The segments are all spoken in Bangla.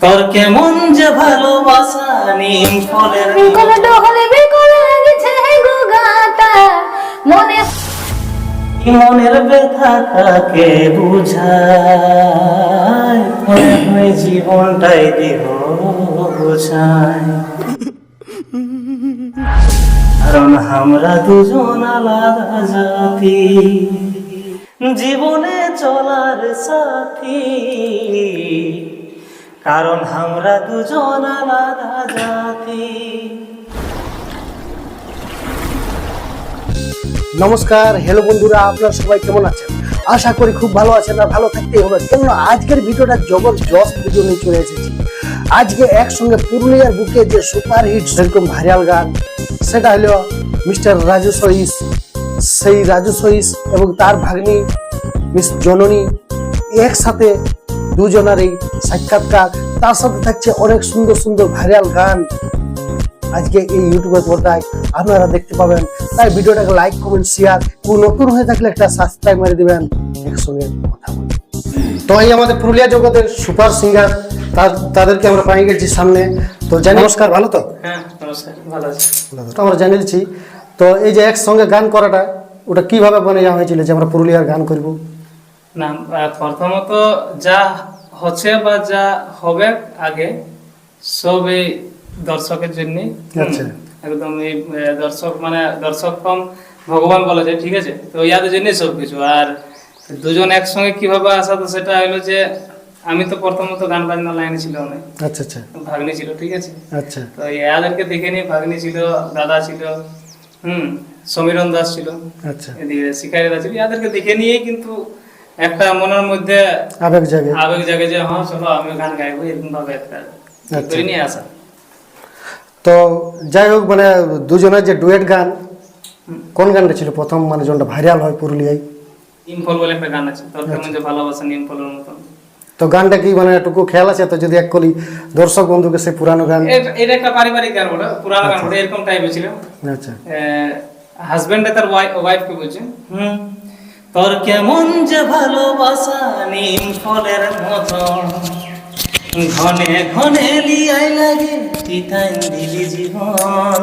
তোর কেমন যে ভালোবাসা নিম ফলের কোনো ডহলে বেকল লাগছে গো গাটা মনে মনের ব্যথা কাকে বুঝায়? জীবনটাই দিব বুঝায়। কারণ আমরা দুজন আলাদা জাতি। জীবনে চলার সাথী। কারণ আমরা দুজন আলাদা জাতি। নমস্কার হ্যালো বন্ধুরা, আপনারা সবাই কেমন আছেন? আশা করি খুব ভালো আছেন আর ভালো থাকতেই হবে। কেননা আজকের ভিডিওটা জবরদস্ত ভিডিও নিয়ে চলে এসেছি। আজকে একসঙ্গে পুরুলিয়ার বুকে যে সুপার হিট সেরকম ভাইরাল গান, সেটা হলো মিস্টার রাজু সহিস। সেই রাজু সহিস এবং তার ভাগ্নি মিস জননী একসাথে দুজনারই সাক্ষাৎকার। তার সাথে থাকছে অনেক সুন্দর সুন্দর ভাইরাল গান। আজকে এই ইউটিউবের পর্দায় আপনারা দেখতে পাবেন। তাই ভিডিওটাকে লাইক কমেন্ট শেয়ার এবং নতুন হয়ে থাকলে একটা সাবস্ক্রাইব মেরে দিবেন। একসঙ্গে কথা বলি। তো এই আমাদের পুরুলিয়া জগতের সুপার সিঙ্গার তাদেরকে আমরা পাই গেছি সামনে। তো জানি নমস্কার ভালো তো? হ্যাঁ নমস্কার ভালো আছি। তো। আমরা জানিয়েছি তো এই যে একসঙ্গে গান করাটা ওটা কীভাবে বনে যাওয়া হয়েছিল যে আমরা পুরুলিয়ার গান করব? না প্রথমত যা হচ্ছে বা যা হবে আগে সব এই দর্শকের জন্য আচ্ছা। একদম এই দর্শক মানে দর্শক কম ভগবান বলা যায় ঠিক আছে? তো ইয়াদের জন্যই সব কিছু। আর দুজন একসঙ্গে কীভাবে আসা তো সেটা হলো যে আমি তো প্রথমত গান বাজনা লাইনে ছিল না। আচ্ছা আচ্ছা। ভাগ্নি ছিল ঠিক আছে? আচ্ছা। তো ইয়াদেরকে দেখে নিয়ে ভাগ্নি ছিল দাদা ছিল হুম সমীরণ দাস ছিল আচ্ছা। এদিকে শিকারি দাস ছিল ইয়াদেরকে দেখে নিয়েই কিন্তু একটা মনের মধ্যে আবেগ জাগে। আবেগ জাগে যে হ্যাঁ চলো আমি গান গাইবো এরকম ভাবে একটা আচ্ছা। করে নিয়ে আসা। তো যাই হোক মানে দুজনের যে ডুয়েট গান কোন গানটা ছিল প্রথম? মানে যেটা ভাইরাল হয় পুরুলিয়ায়। নিমফল বলে একটা গান আছে তোর কেমন যে ভালোবাসা নিমফলের মতন। তো গানটা কি মানে একটুকু খেয়াল আছে? তো যদি এক কলি দর্শক বন্ধুকে সেই পুরানো গান এটা- এটা একটা পারিবারিক গান ওটা পুরানো গান ওটা এরকম টাইপের ছিল। আচ্ছা। হাজবেন্ডে তার ওয়াইফকে বলছে হুম তোর কেমন যে ভালোবাসা নিম ফলের মতন। ঘনে ঘনে লিয়াই লাগে তিতাই দিলি জীবন।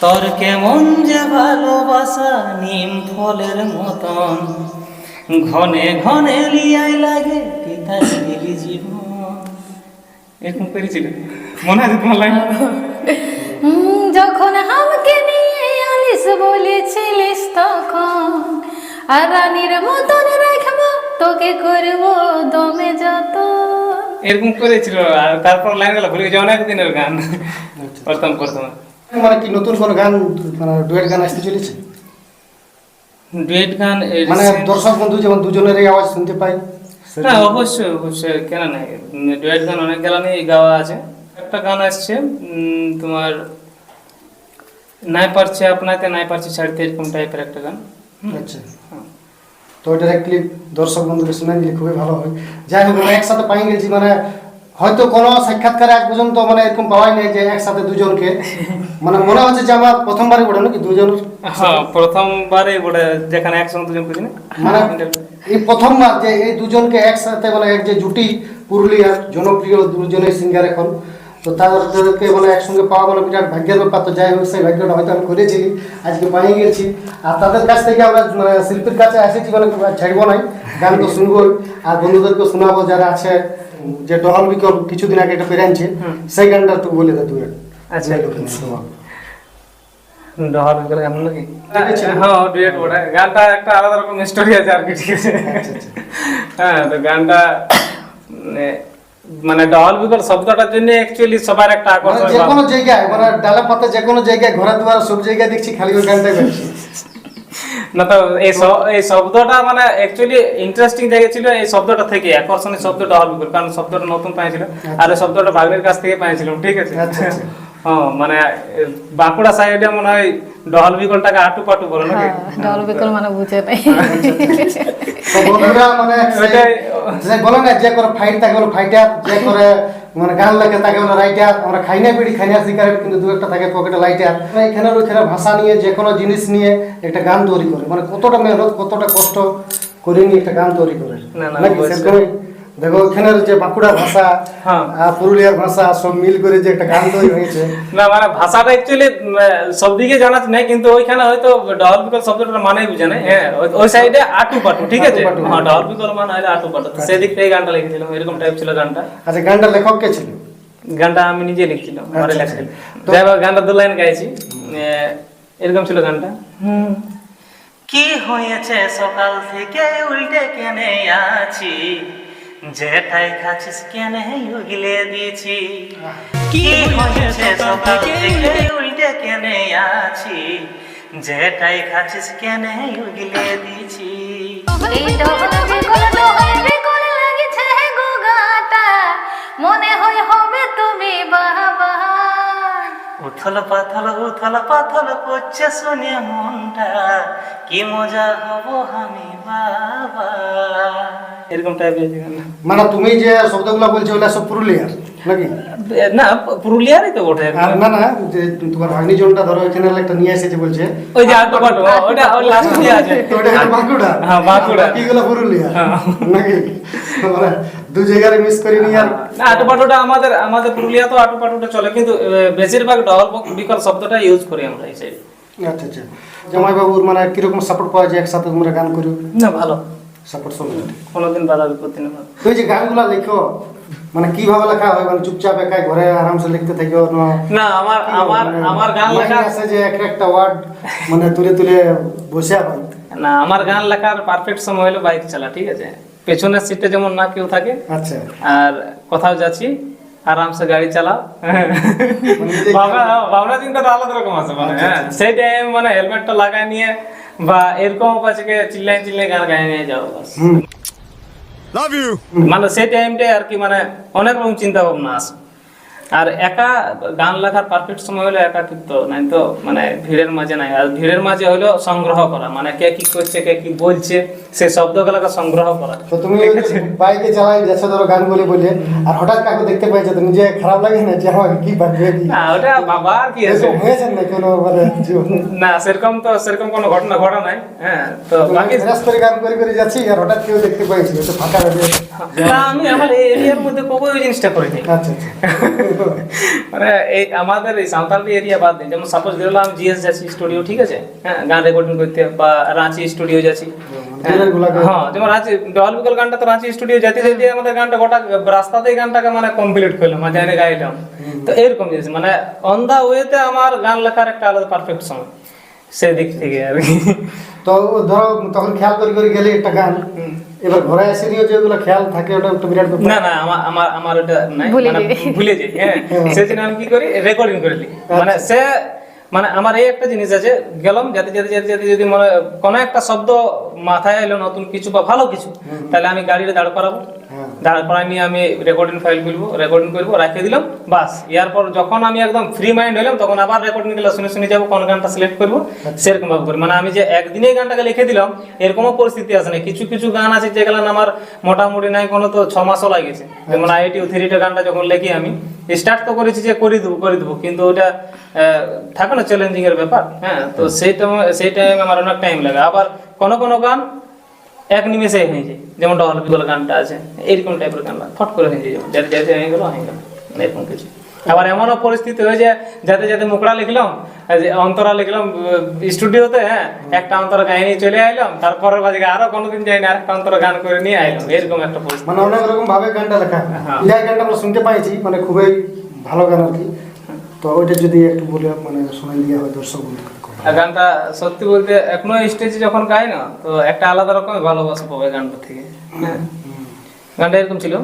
তোর কেমন যে ভালোবাসা নিম ফলের মতন। ঘনে ঘনে লিয়াই লাগে তিতাই দিলি জীবন। এরকম করেছিল মনে আছে তোমার লাইন? যখন আমাকে নিয়ে আলিস বলেছিলিস তখন আর রানীর মতন রাখব তোকে করব দমে যত। এরকম করেছিল আর তারপর লাইন গেল ভুলে গেছে গান। প্রথম প্রথম। মানে কি নতুন কোন গান মানে ডুয়েট গান আসতে চলেছে? ডুয়েট গান মানে দর্শক বন্ধু যেমন দুজনেরই আওয়াজ শুনতে পাই না অবশ্যই অবশ্যই কেন নাই ডুয়েট গান অনেক গানই গাওয়া আছে। একটা গান আসছে উম, তোমার নাই পারছে আপনাকে নাই পারছে ছাড়তে এরকম টাইপের একটা গান। আচ্ছা তো ওইটার এক ক্লিপ দর্শক বন্ধুকে শুনে দিলে খুবই ভালো হয়। যাই হোক একসাথে পাই গেছি মানে হয়তো কোনো সাক্ষাৎকারে আজ পর্যন্ত মানে এরকম পাওয়াই নেই যে একসাথে দুজনকে। মানে মনে হচ্ছে যে আমার প্রথমবারই বলে নাকি দুজন? হ্যাঁ প্রথমবারে বলে যেখানে একসঙ্গে দুজন মানে এই প্রথমবার যে এই দুজনকে একসাথে মানে এক যে জুটি পুরুলিয়ার জনপ্রিয় দুজনের সিঙ্গার এখন। তো তাদেরকে মানে একসঙ্গে পাওয়া মানে বিরাট ভাগ্যের ব্যাপার তো যাই হোক সেই ভাগ্যটা হয়তো আমি করেছি আজকে পাই গেছি। আর তাদের কাছ থেকে আমরা মানে শিল্পীর কাছে এসেছি মানে ছাড়বো নাই গান তো শুনবোই আর বন্ধুদেরকে শোনাবো যারা আছে যে ডহল বিকল কিছুদিন আগে এটা পেরানছে সেই গানটা একটু বলে দে তুই আচ্ছা। ডহর বিকেল গান নাকি? হ্যাঁ ডুয়েট ওটা। গানটা একটা আলাদা রকম স্টোরি আছে আর কি ঠিক আছে। হ্যাঁ তো গানটা মানে ডহল বিকল শব্দটার জন্য অ্যাকচুয়ালি সবার একটা মানে আকর্ষণ যে। কোনো জায়গায় মানে ডালা পাতা যে কোনো জায়গায় ঘোরা দুয়ার সব জায়গায় দেখছি খালি ওই গানটাই বেরোচ্ছে না তো এই এই শব্দটা মানে অ্যাকচুয়ালি ইন্টারেস্টিং জায়গা ছিল এই শব্দটা থেকে আকর্ষণীয় শব্দটা ডহল বিকল কারণ শব্দটা নতুন পাইছিল আর এই শব্দটা ভাগ্নের কাছ থেকে পাইছিলাম ঠিক আছে আচ্ছা, আচ্ছা। হ্যাঁ মানে বাঁকুড়া সাইডে মনে হয় ডহল বিকলটাকে আটু পাটু বলে নাকি? ডল বেকল মানে বুঝে নাই। তো বন্ধুরা মানে যে বলে না যে করে ফাইট তাকে বলে ফাইটার যে করে মানে গান লেখে তাকে বলে রাইটার আমরা খাই না বিড়ি খাই না সিগারেট কিন্তু দু একটা থাকে পকেটে লাইটার এখানে ওইখানে ভাষা নিয়ে যে কোনো জিনিস নিয়ে একটা গান তৈরি করে। মানে কতটা মেহনত কতটা কষ্ট করে নিয়ে একটা গান তৈরি করে। না, না, দেখো ওখানের যে বাঁকুড়া ভাষা হ্যাঁ। পুরুলিয়ার ভাষা সব মিল করে যে একটা গান তৈরি হয়েছে। না মানে ভাষাটা অ্যাকচুয়ালি সব দিকে জানা নাই কিন্তু ওইখানে হয়তো ডল বিকল শব্দটা মানে বুঝে না হ্যাঁ ওই- সাইডে আটু পাটু ঠিক আছে? হ্যাঁ ডল বিকল মানে হলে আটু পাটু। তো সেদিক থেকে গানটা লিখেছিলাম এরকম টাইপ ছিল গানটা। আচ্ছা গানটা লেখক কে ছিল? গানটা আমি নিজে লিখছিলাম ঘরে আচ্ছা, লেখছিলাম তো- যাই হোক, গানটা দু লাইন গাইছি। আহ, এরকম ছিল গানটা। কি হয়েছে সকাল থেকে উল্টে কেনে আছি? যেটাই খাচ্ছিস কেনে উগলে দিয়েছি? কি হয়েছে সকাল থেকে উল্টে কেনে আছি? যেটাই খাচ্ছিস কেনে উগলে দিয়েছি? মনে হয় হবে তুমি বাবা। উথল পাথল উথল পাথল করছে শুনে মনটা। কি মজা হব আমি বাবা। এরকম টাইপের মানে তুমি যে শব্দগুলো বলছো ওগুলা সব পুরুলিয়ার নাকি? না পুরুলিয়ারই তো ওঠে আর না না যে তোমার ভাগ্নি জনটা ধরো এখানে একটা নিয়ে এসেছে বলছে। ওই যে আটো পাটো ওটা ওই লাস্ট দিয়ে আছে। তো ওটা হলো বাঁকুড়া। হ্যাঁ, বাঁকুড়া। বাকিগুলো পুরুলিয়া হ্যাঁ। নাকি? মানে দু জায়গায় মিস করি নি আর না আটো পাটোটা আমাদের আমাদের পুরুলিয়া তো আটো পাটোটা চলে কিন্তু বেশিরভাগ ডল বিকল শব্দটা ইউজ করি আমরা এই সাইডে আচ্ছা আচ্ছা। জামাই বাবুর মানে কীরকম সাপোর্ট পাওয়া যায় একসাথে তোমরা গান করো না ভালো। সাপোর্ট সঙ্গে কোনোদিন বাধা বিপত্তি নেই তো যে গানগুলা লেখো মানে কীভাবে লেখা হয়? মানে চুপচাপ একাই ঘরে আরামসে লিখতে থাকো না না আমার আমার আমার গান লেখা আছে যে এক একটা ওয়ার্ড মানে তুলে তুলে বসে হয়। না আমার গান লেখার পারফেক্ট সময় হলো বাইক চালা ঠিক আছে? পেছনের সিটে যেমন না কেউ থাকে আচ্ছা। আর কোথাও যাচ্ছি আরামসে গাড়ি চালাও। নিজে ভাবনা চিন্তাটা আলাদা রকম আছে মানে হ্যাঁ। সেই টাইম মানে হেলমেটটা লাগাই নিয়ে বা এরকম পাশে চিল্লাই চিল্লাই গান গায়ে নিয়ে যাও বাস। লাভ ইউ মানে সেই টাইমটাই আর কি মানে অনেক রকম চিন্তা ভাবনা আছে। আর একা গান লেখার পারফেক্ট সময় হলো একাকিত্ব নাই তো মানে ভিড়ের মাঝে নাই। আর ভিড়ের মাঝে হলো সংগ্রহ করা মানে কে কি করছে কে কি বলছে সেই শব্দগুলোকে সংগ্রহ করা। তো তুমি বাইকে চালাই যাচ্ছ ধরো গান বলে বলে আর হঠাৎ কাকু দেখতে পাইছো তো নিজে খারাপ লাগে না যে আমাকে কি ভাববে কি? না ওটা বাবা আর কি আছে? হয়েছে না কোনো মানে না সেরকম তো সেরকম কোনো ঘটনা ঘটা নাই হ্যাঁ তো বাকি করে গান করে করে যাচ্ছি আর হঠাৎ কেউ দেখতে পাইছি হয়তো ফাঁকা হয়ে না, আমি আমার এই এরিয়ার মধ্যে কবে ওই জিনিসটা করিনি। আচ্ছা আচ্ছা। মানে এই আমাদের এই সাঁওতালি এরিয়া বাদ দিন যেমন সাপোজ ধরলাম জিএস যাচ্ছি স্টুডিও ঠিক আছে? হ্যাঁ গান রেকর্ডিং করতে বা রাঁচি স্টুডিও যাচ্ছি। হ্যাঁ, গুলাকে- হ্যাঁ যেমন রাঁচি ডল বিকল গানটা তো রাঁচি স্টুডিও যেতে যেতে আমাদের গানটা গোটা রাস্তাতেই গানটাকে মানে কমপ্লিট করলাম গাইলাম। তো এরকম জিনিস মানে অন দা ওয়েতে আমার গান লেখার একটা আলাদা পারফেক্ট সময়। সেদিক থেকে আর কি। তো ধরো তখন খেয়াল করে করে গেলে একটা গান এবার ঘরে এসে নিয়ে যেগুলো খেয়াল থাকে ওটা একটা বিরাট না না আমার আমার আমার ওটা নাই। ভুলে মানে যাই। হ্যাঁ। সেদিন আমি কি করি? রেকর্ডিং করে দিই। মানে সে মানে আমার এই একটা জিনিস আছে গেলাম যাতে যাতে যাতে যাতে যদি মনে কোনো একটা শব্দ মাথায় এলো নতুন কিছু বা ভালো কিছু তাহলে আমি গাড়িতে দাঁড় করাবো। হ্যাঁ। দাঁড় করাই নিয়ে আমি রেকর্ডিং ফাইল করব রেকর্ডিং করব রেখে দিলাম বাস। এরপর যখন আমি একদম ফ্রি মাইন্ড হইলাম তখন আবার রেকর্ডিংগুলো শুনে শুনে যাব কোন গানটা সিলেক্ট করব সেরকম ভাবে করি। মানে আমি যে একদিনে গানটাকে লিখে দিলাম এরকমও পরিস্থিতি আছে না। কিছু কিছু গান আছে যেগুলো আমার মোটামুটি নাই কোনো তো ছ মাসও লাগেছে। যেমন আইটি থ্রিটা গানটা যখন লিখি আমি স্টার্ট তো করেছি যে করে দেবো করে দেবো কিন্তু ওটা থাকে না চ্যালেঞ্জিং এর ব্যাপার হ্যাঁ? তো সেই টাইম সেই টাইমে আমার অনেক টাইম লাগে। আবার কোনো কোনো গান এক নিমেষে হয়ে যায়। যেমন ডল বিগল গানটা আছে এরকম টাইপের গান ফট করে হয়ে যায়। যেমন যাতে যাতে হয়ে গেল হয়ে গেল এরকম কিছু। আবার এমনও পরিস্থিতি হয়ে যায় যাতে যাতে মুখড়া লিখলাম যে অন্তরা লিখলাম স্টুডিওতে হ্যাঁ একটা অন্তরা গায়ে নিয়ে চলে আইলাম তারপরের বাজে আরও কোনোদিন যাই না আরেকটা অন্তরা গান করে নিয়ে আইলাম এরকম একটা পরিস্থিতি। মানে অনেক রকম ভাবে গানটা লেখা। হ্যাঁ। গানটা আমরা শুনতে পাইছি মানে খুবই ভালো গান আর কি। তো ওইটা যদি একটু বলে মানে শোনাই দেওয়া হয় দর্শক গানটা সত্যি বলতে এখনও স্টেজে যখন গাই না তো একটা আলাদা রকমের ভালোবাসা পাবে গানটা থেকে। হ্যাঁ গানটা এরকম ছিল?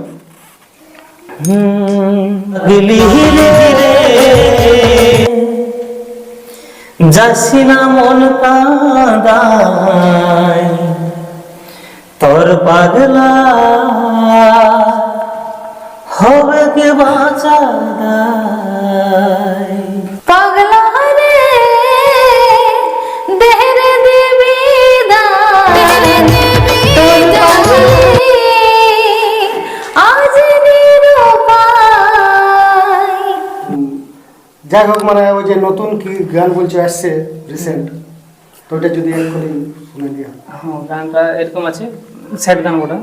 যাসিনা মন কাঁদায় তোর পাগলা হবে কে বাঁচা যাই হোক মানে ওই যে নতুন কি গান বলছে আসছে রিসেন্ট তো ওটা যদি এক করে শুনে দেওয়া হয়। গানটা এরকম আছে স্যাড গান ওটা।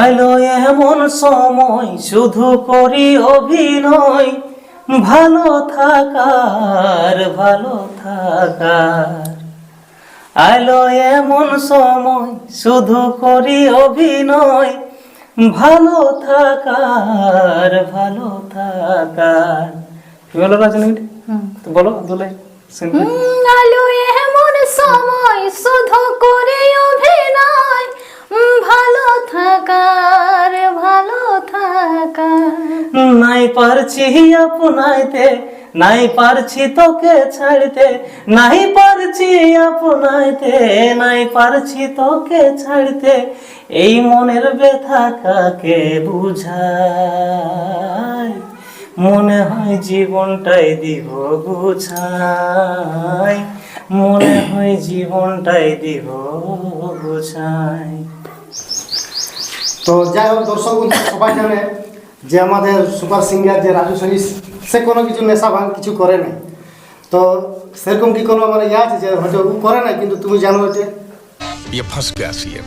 আইলো এমন সময় শুধু করি অভিনয়, ভালো থাকার ভালো থাকার। আইলো এমন সময় শুধু করি অভিনয়, ভালো থাকার ভালো থাকার। কি বলো রাজনীতি বলো শুনতে আলো এমন সময় শুধু করে অভিনয়। ভালো থাকার ভালো থাকার। নাই পারছি আপনাইতে নাই পারছি তোকে ছাড়তে। নাই পারছি আপনাইতে নাই পারছি তোকে ছাড়তে। এই মনের ব্যথা কাকে বুঝায়? মনে হয় জীবনটাই দিব গুছাই। মনে হয় জীবনটাই দিব গুছাই। তো যাই হোক দর্শক সবাই জানে যে আমাদের সুপার সিঙ্গার যে রাজু সরিস সে কোনো কিছু নেশা ভাঙ কিছু করে না তো সেরকম কি কোনো মানে ইয়ে আছে যে হয়তো ও করে না কিন্তু তুমি জানো যে ইয়ে ফার্স্ট ক্লাস ইয়ে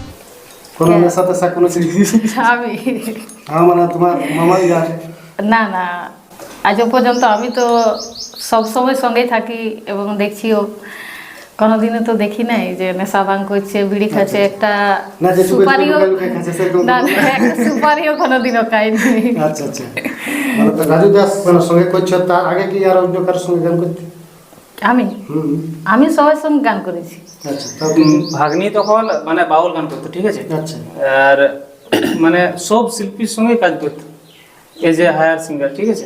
কোনো নেশা তেশা কোনো আমি আমার মানে তোমার মামা ইয়ে আছে না না। আজও পর্যন্ত আমি তো সব সময় সঙ্গেই থাকি এবং দেখছিও। কোনোদিনও তো দেখি নাই যে নেশা ভাঙ করছে বিড়ি খাচ্ছে একটা সুপারিও না না একটা সুপারিও কোনোদিনও খাইনি। আচ্ছা আচ্ছা। মানে তো রাজু দাস সঙ্গে করছ? তার আগে কি আর অন্য কারোর সঙ্গে গান করতে? আমি? আমি সবার সঙ্গে গান করেছি। আচ্ছা ভাগ্নি তখন মানে বাউল গান করতো ঠিক আছে? আচ্ছা। আর মানে সব শিল্পীর সঙ্গে কাজ করতো। এই এ হায়ার সিঙ্গার ঠিক আছে?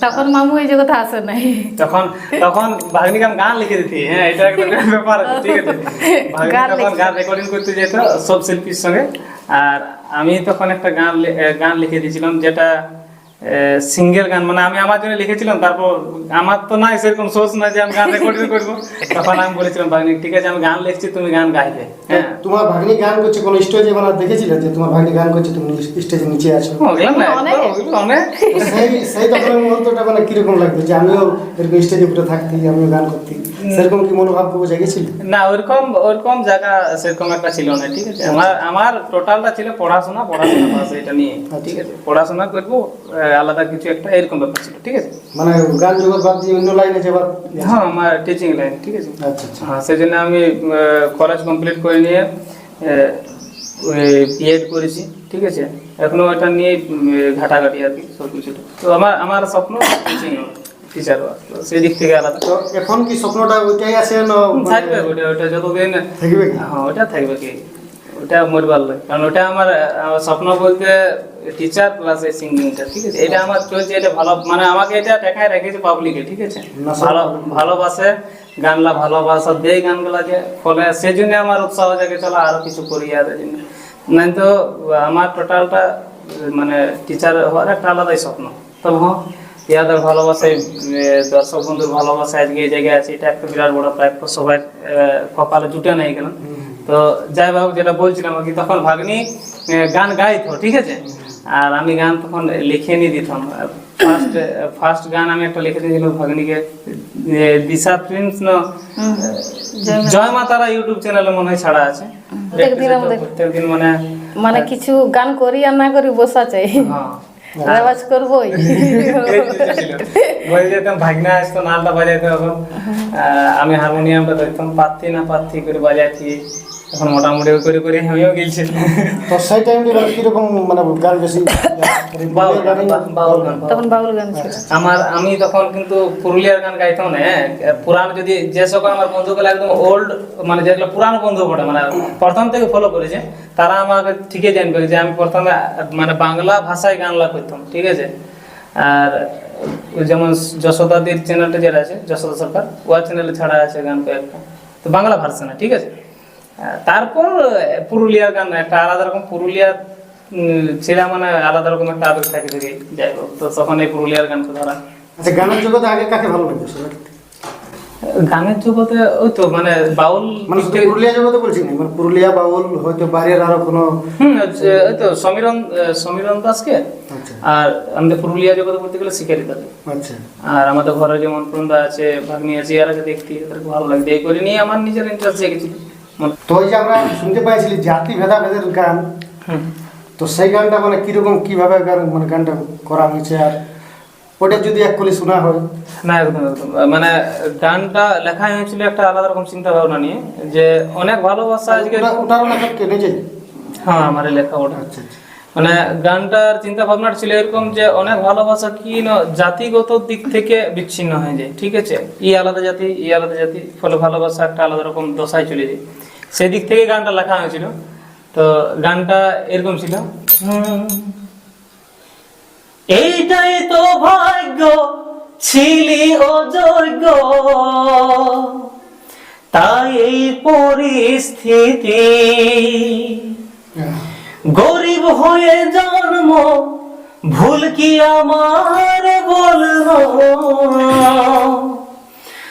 তখন মামু এই যে কথা আসে নাই। তখন তখন ভাগ্নিকাম গান লিখে দিতি হ্যাঁ এটা একটা ব্যাপার আছে ঠিক আছে। গান তখন গান রেকর্ডিং করতে যেত সব শিল্পীর সঙ্গে। আর আমি তখন একটা গান গান লিখে দিয়েছিলাম যেটা সিঙ্গেল গান মানে আমি আমার জন্য লিখেছিলাম তারপর আমার তো নাই সেরকম সোর্স না যে আমি গান রেকর্ডিং করব। তখন আমি বলেছিলাম ভাগ্নি ঠিক আছে আমি গান লিখছি তুমি গান গাইবে। হ্যাঁ। তোমার ভাগ্নি গান করছে কোনো স্টেজে মানে দেখেছিলে যে তোমার ভাগ্নি গান করছে তুমি স্টেজে নিচে আছো? ওগুলো না অনেক। ওগুলো অনেক। সেই সেই তখন মুহূর্তটা মানে কীরকম লাগতো যে আমিও এরকম স্টেজে উঠে থাকতি আমিও গান করতি? সেরকম কি মনোভাব কবে জেগেছিল না ওরকম ওরকম জায়গা সেরকম একটা ছিল না ঠিক আছে? আমার আমার টোটালটা ছিল পড়াশোনা পড়াশোনা বাস এটা নিয়ে ঠিক আছে? পড়াশোনা করব আলাদা কিছু একটা এরকম ব্যাপার ছিল ঠিক আছে? মানে গান জগৎ বাদ দিয়ে অন্য লাইনে যাবার? হ্যাঁ আমার টিচিং লাইন ঠিক আছে? আচ্ছা আচ্ছা। হ্যাঁ সেই জন্য আমি কলেজ কমপ্লিট করে নিয়ে বিএড করেছি ঠিক আছে? এখনও এটা নিয়ে ঘাটাঘাটি আর কি সব কিছু তো আমার আমার স্বপ্ন টিচিং টিচার সেই দিক থেকে আলাদা। তো এখন কি স্বপ্নটা ওইটাই আছে না মানে থাকবে ওটা ওটা যতদিন থাকবে হ্যাঁ ওটা থাকবে কি? ওটা মরবার লাগে কারণ ওটা আমার স্বপ্ন বলতে টিচার প্লাস এই সিঙ্গিংটা ঠিক আছে? এটা আমার চলছে এটা ভালো মানে আমাকে এটা দেখায় রেখেছে পাবলিকে ঠিক আছে? ভালো ভালোবাসে গানলা ভালোবাসা দেয় গানগুলাকে ফলে সেই জন্য আমার উৎসাহ জাগে চলো আরও কিছু করি আর জন্য। নাই তো আমার টোটালটা মানে টিচার হওয়ার একটা আলাদাই স্বপ্ন। তবে হ্যাঁ ইয়াদের ভালোবাসায় দর্শক বন্ধুর ভালোবাসা আজকে এই জায়গায় আছে। এটা একটা বিরাট বড় প্রাপ্য সবাই কপালে জুটে নেই গেলাম তো যাই হোক যেটা বলছিলাম আর কি তখন ভাগ্নি গান গাইতো ঠিক আছে? আর আমি গান তখন লিখে নিয়ে দিতাম। ফার্স্ট ফার্স্ট গান আমি একটা লিখে দিয়েছিলাম ভাগ্নিকে দিশা প্রিন্স ন জয় মা তারা ইউটিউব চ্যানেলে মনে হয় ছাড়া আছে। প্রত্যেকদিন মানে মানে কিছু গান করি আর না করি বসা চাই। হ্যাঁ। রেওয়াজ করবোই বলে যেতাম ভাগনা আসতো নালটা বাজাইতে তখন আহ, আমি হারমোনিয়ামটা ধরতাম পাত্তি না পাত্তি করে বাজাইছি এখন মোটামুটি ওই করে করে আমিও গেছি। তো সেই টাইমে কীরকম মানে গান বেশি বাউল গান, বাউল গান তখন বাউল গান ছিল। আমার আমি তখন কিন্তু পুরুলিয়ার গান গাইতাম না পুরান যদি যে সকল আমার বন্ধুগুলো একদম ওল্ড মানে যেগুলো পুরানো বন্ধু বটে মানে প্রথম থেকে ফলো করেছে তারা আমাকে ঠিকই জানবে যে আমি প্রথমে মানে বাংলা ভাষায় গানলা করতাম ঠিক আছে? আর যেমন যশোদাদির চ্যানেলটা যেটা আছে যশোদা সরকার ওয়ার চ্যানেলে ছাড়া আছে গান কয়েকটা। তো বাংলা ভার্সনে ঠিক আছে? তারপর পুরুলিয়ার গান একটা আলাদা রকম পুরুলিয়ার উম, ছেলে মানে আলাদা রকম একটা আবেগ থাকে থেকে যাই হোক তো তখন এই পুরুলিয়ার গানকে ধরা। আচ্ছা গানের জগতে আগে কাকে ভালো লাগতো গানের জগতে ওই তো মানে বাউল মানে শুধু পুরুলিয়া জগতে বলছি না মানে পুরুলিয়া বাউল হয়তো বাইরের আরও কোনো ওই তো সমীরন সমীরন দাসকে আচ্ছা। আর আমাদের পুরুলিয়া জগতে বলতে গেলে শিকারি দাকে আচ্ছা। আর আমাদের ঘরে যেমন প্রন্দা আছে ভাগ্নি আছে এরাকে দেখতে এদেরকে ভালো লাগবে এই করে নিয়ে আমার নিজের ইন্টারেস্ট জেগেছিল। তো ওই যে আমরা শুনতে পাইছিলি জাতি ভেদাভেদের গান। তো সেই গানটা মানে কীরকম কীভাবে গান- মানে গানটা করা হয়েছে আর ওটা যদি এক কলি শোনা হয়। না একদম একদম। মানে গানটা লেখা হয়েছিল একটা আলাদা রকম চিন্তা ভাবনা নিয়ে যে অনেক ভালোবাসা আজকে ওটা- ওটারও লেখক কে হ্যাঁ আমার লেখা ওটা। আচ্ছা আচ্ছা। মানে গানটার চিন্তা ভাবনাটা ছিল এরকম যে অনেক ভালোবাসা কি জাতিগত দিক থেকে বিচ্ছিন্ন হয়ে যায়, ঠিক আছে? ই আলাদা জাতি, ই আলাদা জাতি, ফলে ভালোবাসা একটা আলাদা রকম দশায় চলে যায়। সেই দিক থেকে গানটা লেখা হয়েছিল। তো গানটা এরকম ছিল। এইটাই তো ভাগ্য, ছিলি অযোগ্য তাই এই পরিস্থিতি। গরিব হয়ে জন্ম, ভুল কি আমার বলব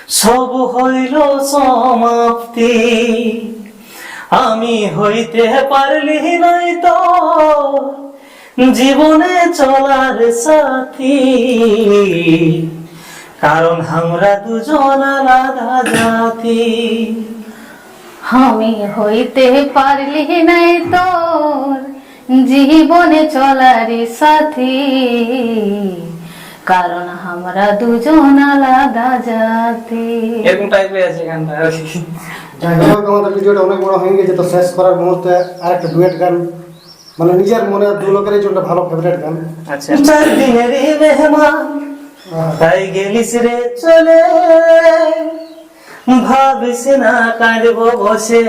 সব হইল সমাপ্তি। আমি হইতে পারলি নাই তো, জীবনে চলার সাথী। কারণ আমরা দুজন আলাদা জাতি। আমি হইতে পারলি নাই তোর জীবনে চলার সাথী। কারণ আমরা দুজন আলাদা জাতি। এরকম টাইপের আছে গানটা। যাই হোক আমাদের ভিডিওটা অনেক বড় হয়ে গেছে তো শেষ করার মুহূর্তে আর একটা ডুয়েট গান। মানে নিজের মনে দু লোকের জন্য ভালো ফেভারিট গান। আচ্ছা। দিনের মেহমান তাই গেলিস রে চলে। ভাবিস না কাঁদব বসে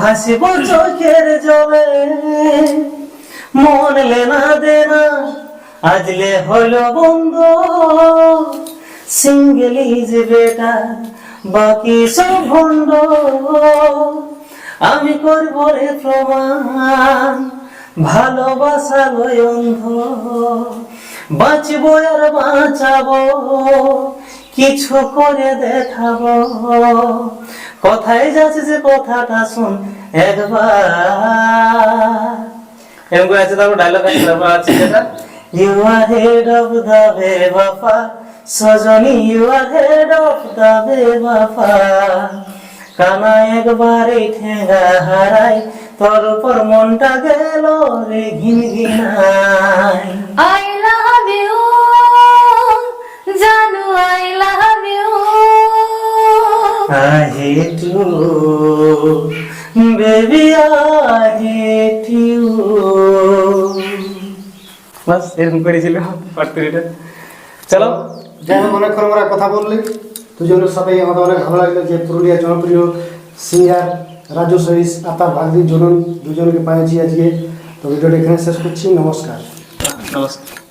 ভাসিব চোখের জলে। মন লেনা দেনা আজলে হলো বন্ধ। সিঙ্গেলিজ বেটা, বাকি সব ভণ্ড। আমি করব রে প্রমাণ, ভালোবাসা লয় অন্ধ। বাঁচবো আর বাঁচাবো কিছু করে দেখাবো। কোথায় যাচ্ছে যে কথাটা শুন একবার। এরকম করে আছে তারপর ডায়লগ আছে তারপর আছে যেটা। You are head of the বেবাফা Sajani you are head of the বেবাফা কানা একবারে ঠেঙ্গা হারাই তোর উপর মনটা গেল রে ঘিন ঘিনাই বাস এরকম করেছিল। পার্টিটা চলো। যাই হোক অনেকক্ষণ আমরা কথা বললি। দুজনের সাথে আমাদের অনেক ভালো লাগল যে পুরুলিয়ার জনপ্রিয় সিঙ্গার রাজু সহিস আর তার ভাগ্যিক জনন দুজনকে পাইছি আজকে। তো ভিডিওটা এখানে শেষ করছি। নমস্কার। নমস্কার।